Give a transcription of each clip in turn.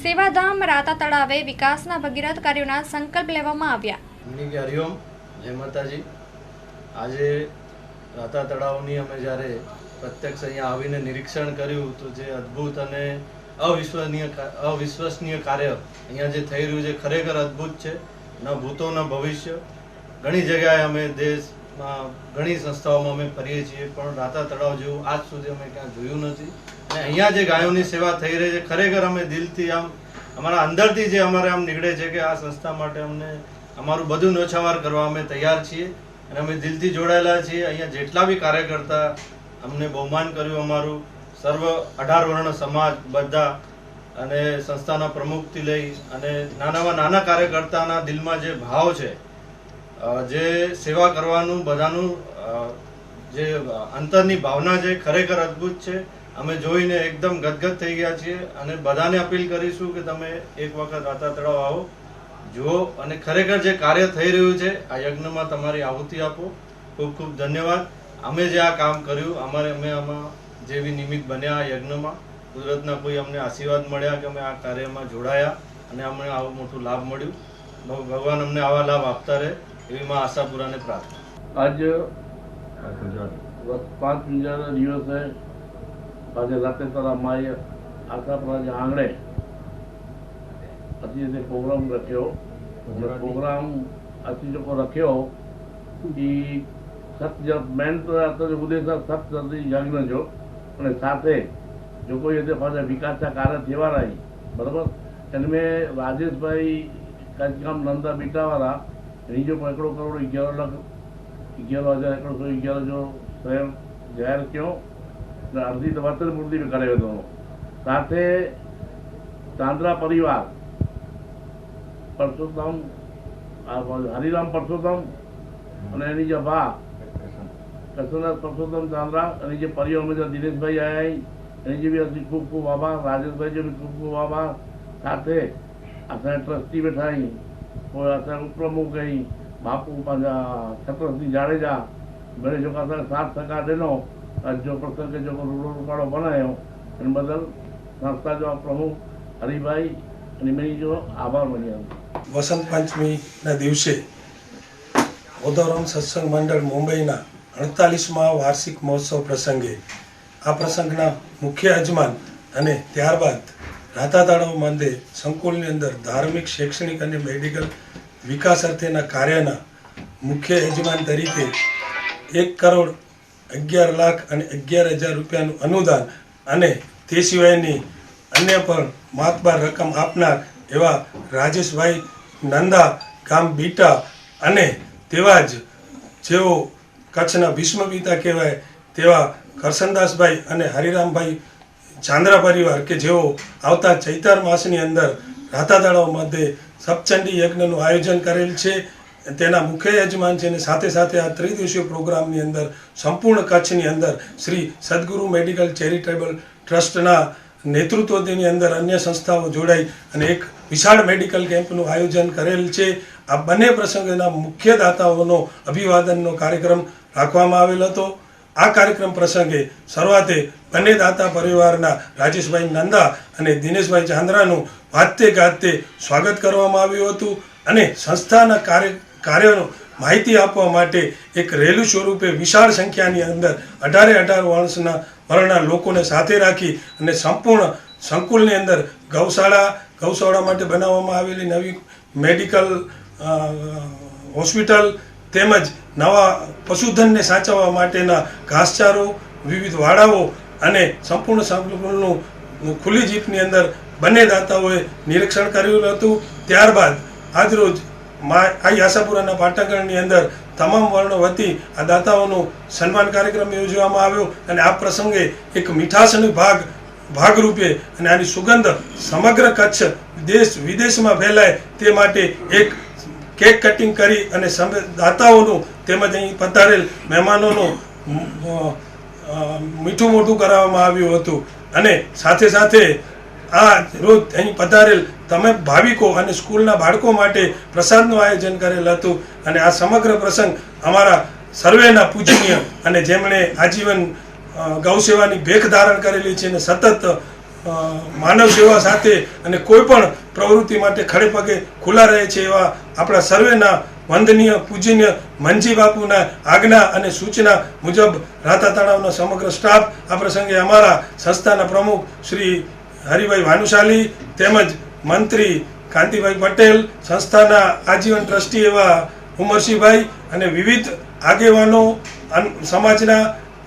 સેવાધામ રાતા તળાવે વિકાસના ભગીરથ કાર્યોના સંકલ્પ લેવામાં આવ્યા. હરિઓમ જય માતાજી. આજે રાતા તળાવની અમે જ્યારે પ્રત્યક્ષ અહીંયા આવીને નિરીક્ષણ કર્યું તો જે અદ્ભુત અને અવિશ્વસનીય અવિશ્વસનીય કાર્ય અહીંયા જે થઈ રહ્યું છે, ખરેખર અદ્ભુત છે. ન ભૂતો, ન ભવિષ્ય. ઘણી જગ્યાએ અમે દેશમાં ઘણી સંસ્થાઓમાં અમે ફરીએ છીએ, પણ રાતા તળાવ જેવું આજ સુધી અમે ક્યાં જોયું નથી. અને અહીંયા જે ગાયોની સેવા થઈ રહી છે, ખરેખર અમે દિલથી આમ, અમારા અંદરથી જે અમારે આમ નીકળે છે કે આ સંસ્થા માટે અમને અમારું બધું નોછાવાર કરવા અમે તૈયાર છીએ અને અમે દિલથી જોડાયેલા છીએ. અહીંયા જેટલા બી કાર્યકર્તા અમને બહુમાન કર્યું અમારું, સર્વ અઢાર વર્ણ સમાજ બધા અને સંસ્થાના પ્રમુખથી લઈ અને નાનામાં નાના કાર્યકર્તાના દિલમાં જે ભાવ છે જે સેવા કરવાનું બધાનું જે અંતરની ભાવના છે, ખરેખર અદ્ભુત છે. અમે જોઈને એકદમ ગદગદ થઈ ગયા છીએ અને બધાને અપીલ કરીશું કે તમે એક વખત રાતા તળાવ આવો, જુઓ અને ખરેખર જે કાર્ય થઈ રહ્યું છે, આ યજ્ઞમાં તમારી આહુતિ આપો. ખૂબ ખૂબ ધન્યવાદ. અમે જે આ કામ કર્યું, અમારે, અમે આમાં જેવી નિમિત્ત બન્યા આ યજ્ઞમાં. કુદરતના કોઈ અમને આશીર્વાદ મળ્યા કે અમે આ કાર્યમાં જોડાયા અને અમને આવું મોટું લાભ મળ્યું. ભગવાન અમને આવા લાભ આપતા રહે એવી માં આશાપુરાને પ્રાર્થના. આજ પાંચ બીજાના દિવસે આજે રાતે તારા માએ આશાપુરા જે આંગણે અતિ જે પ્રોગ્રામ રખ્યો પ્રોગ્રામ અતિ લોકો રખ્યો એ સત્ય મેન તો આ તો ઉદ્દેશ સત્ય યજ્ઞ જો. અને સાથે જો કોઈ રીતે પાછા વિકાસના કાર્ય થવા બરાબર? મેં રાજેશભાઈ કાંચકામ નંદા બીટાવાળા એની જો એકડો કરોડ અગિયાર લાખ અગિયાર હજાર એકડો સો અગિયાર જો સ્વયં જાહેર અને અડધી વર્તન મૂર્તિ કરાવ્યો હતો. સાથે ચાંદ્રા પરિવાર, પરસોત્તમ હરિરામ પરસોત્તમ અને એની જે ભા કૃષ્ણદાસ પરસોત્તમ ચાંદ્રા અને જે પરિવારમાં જે દિનેશભાઈ આયા એની જે બી હતી ખૂબ ખૂબ આભાર, રાજેશભાઈ જે બી ખૂબ ખૂબ આભાર. સાથે આપણે ટ્રસ્ટી બેઠા અહીં, કોઈ અત્યારે ઉપપ્રમુખ અહીં, બાપુ છત્રસિંહ જાડેજા, ગણેશ સાત ટકા દેનો જો પ્રસંગે જો રૂડો રૂપાળો બનાવ્યો, એને બદલ સંસ્થા જો પ્રમુખ હરિભાઈ અને મેં જો આભાર માન્યો વસંત પંચમીના દિવસે ઓદોરમ સત્સંગ મંડળ મુંબઈના અડતાલીસમાં વાર્ષિક મહોત્સવ પ્રસંગે આ પ્રસંગના મુખ્ય યજમાન અને ત્યારબાદ રાતા તળાવ મંદિર સંકુલની અંદર ધાર્મિક, શૈક્ષણિક અને મેડિકલ વિકાસ અર્થેના કાર્યના મુખ્ય યજમાન તરીકે એક કરોડ અગિયાર લાખ અને અગિયાર હજાર રૂપિયાનું અનુદાન અને તે સિવાયની અન્ય પણ માતબાર રકમ આપનાર એવા રાજેશભાઈ નંદા, ગામ બીટા અને તેવા જ જેઓ કચ્છના ભીષ્મપિતા કહેવાય તેવા કરસનદાસભાઈ અને હરિરામભાઈ ચાંદ્રા પરિવાર કે જેઓ આવતા ચૈતર માસની અંદર રાતા તળાવ મધ્યે સપ્તચંડી યજ્ઞનું આયોજન કરેલ છે. તેના મુખ્ય યજમાન છે અને સાથે સાથે આ ત્રિદિવસીય પ્રોગ્રામની અંદર, સંપૂર્ણ કચ્છની અંદર શ્રી સદગુરુ મેડિકલ ચેરિટેબલ ટ્રસ્ટના નેતૃત્વની અંદર અન્ય સંસ્થાઓ જોડાઈ અને એક વિશાળ મેડિકલ કેમ્પનું આયોજન કરેલ છે. આ બંને પ્રસંગના મુખ્ય દાતાઓનો અભિવાદનનો કાર્યક્રમ રાખવામાં આવેલ હતો. આ કાર્યક્રમ પ્રસંગે શરૂઆતે બંને દાતા પરિવારના રાજેશભાઈ નંદા અને દિનેશભાઈ ચાંદ્રાનું વાતે ગાતે સ્વાગત કરવામાં આવ્યું હતું અને સંસ્થાના કાર્ય કાર્યનો માહિતી આપવા માટે એક રેલી સ્વરૂપે વિશાળ સંખ્યાની અંદર અઢારે અઢાર વર્ષના વર્ણના લોકોને સાથે રાખી અને સંપૂર્ણ સંકુલની અંદર ગૌશાળા ગૌશાળા માટે બનાવવામાં આવેલી નવી મેડિકલ હોસ્પિટલ તેમજ નવા પશુધનને સાચવવા માટેના ઘાસચારો, વિવિધ વાડાઓ અને સંપૂર્ણ સંકુલનું ખુલ્લી જીપની અંદર બંને દાતાઓએ નિરીક્ષણ કર્યું હતું. ત્યારબાદ આજરોજ મા આઈ આશાપુરાના પાટણગઢની અંદર તમામ વર્ણો વતી આ દાતાઓનો સન્માન કાર્યક્રમ યોજવામાં આવ્યો અને આ પ્રસંગે એક મીઠાશનો ભાગ ભાગરૂપે અને આની સુગંધ સમગ્ર કચ્છ દેશ વિદેશમાં ફેલાય તે માટે એક કેક કટિંગ કરી અને દાતાઓનું તેમજ અહીં પધારેલ મહેમાનોનું મીઠું મોઢું કરાવવામાં આવ્યું હતું. અને સાથે સાથે આ રોજ અહીં પધારેલ તમે ભાવિકો અને સ્કૂલના બાળકો માટે પ્રસાદનું આયોજન કરેલ હતું અને આ સમગ્ર પ્રસંગ અમારા સર્વેના પૂજનીય અને જેમણે આજીવન ગૌસેવાની ભેખ ધારણ કરેલી છે અને સતત માનવ સેવા સાથે અને કોઈ પણ પ્રવૃત્તિ માટે ખડે પગે ખુલ્લા રહે છે એવા આપણા સર્વેના વંદનીય, પૂજનીય મંજી બાપુના આજ્ઞા અને સૂચના મુજબ રાતા તળાવનો સમગ્ર સ્ટાફ આ પ્રસંગે અમારા સંસ્થાના પ્રમુખ શ્રી હરિભાઈ ભાનુશાલી તેમજ મંત્રી કાંતિભાઈ પટેલ સંસ્થાના આજીવન ટ્રસ્ટી એવા ઉમરસિંહભાઈ અને વિવિધ આગેવાનો સમાજના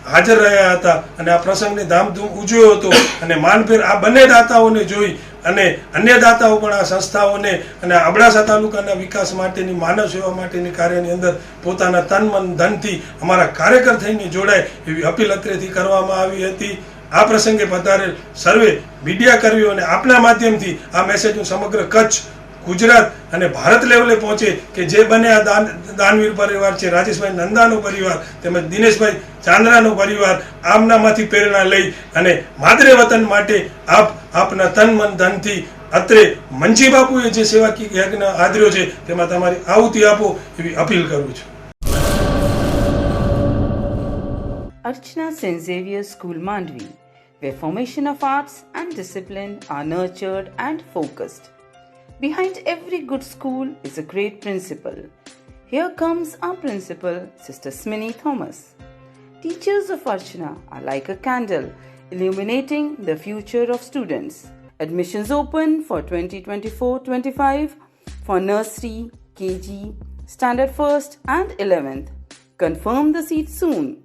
હાજર રહ્યા હતા અને આ પ્રસંગને ધામધૂમ ઉજવ્યો હતો અને માનભેર આ બંને દાતાઓને જોઈ અને અન્ય દાતાઓ પણ આ સંસ્થાઓને અને અબડાસા તાલુકાના વિકાસ માટેની, માનવ સેવા માટેની કાર્યની અંદર પોતાના તન મન ધનથી અમારા કાર્યકર થઈને જોડાય એવી અપીલ અત્રેથી કરવામાં આવી હતી. આ પ્રસંગે પધારેલ સર્વે મીડિયા કર્મીઓ અને આપના માધ્યમથી આ મેસેજ હું સમગ્ર કચ્છ, ગુજરાત અને ભારત લેવલે પહોંચે કે જે બને આ દાન, દાનવીર પરિવાર છે, રાજેશભાઈ નંદાનો પરિવાર તેમજ દિનેશભાઈ ચાંદ્રાનો પરિવાર આમનામાંથી પ્રેરણા લઈ અને માદરે વતન માટે આપ, આપના તન મન ધનથી અત્રે મંજી બાપુએ જે સેવાકીય યજ્ઞ આદર્યો છે તેમાં તમારી આહુતિ આપો એવી અપીલ કરું છું. Archana St. Xavier's School Mandvi, where formation of arts and discipline are nurtured and focused. Behind every good school is a great principal. Here comes our principal, Sister Smini Thomas. Teachers of Archana are like a candle illuminating the future of students. Admissions open for 2024 25 for nursery, KG, standard 1st, and 11th. Confirm the seat soon.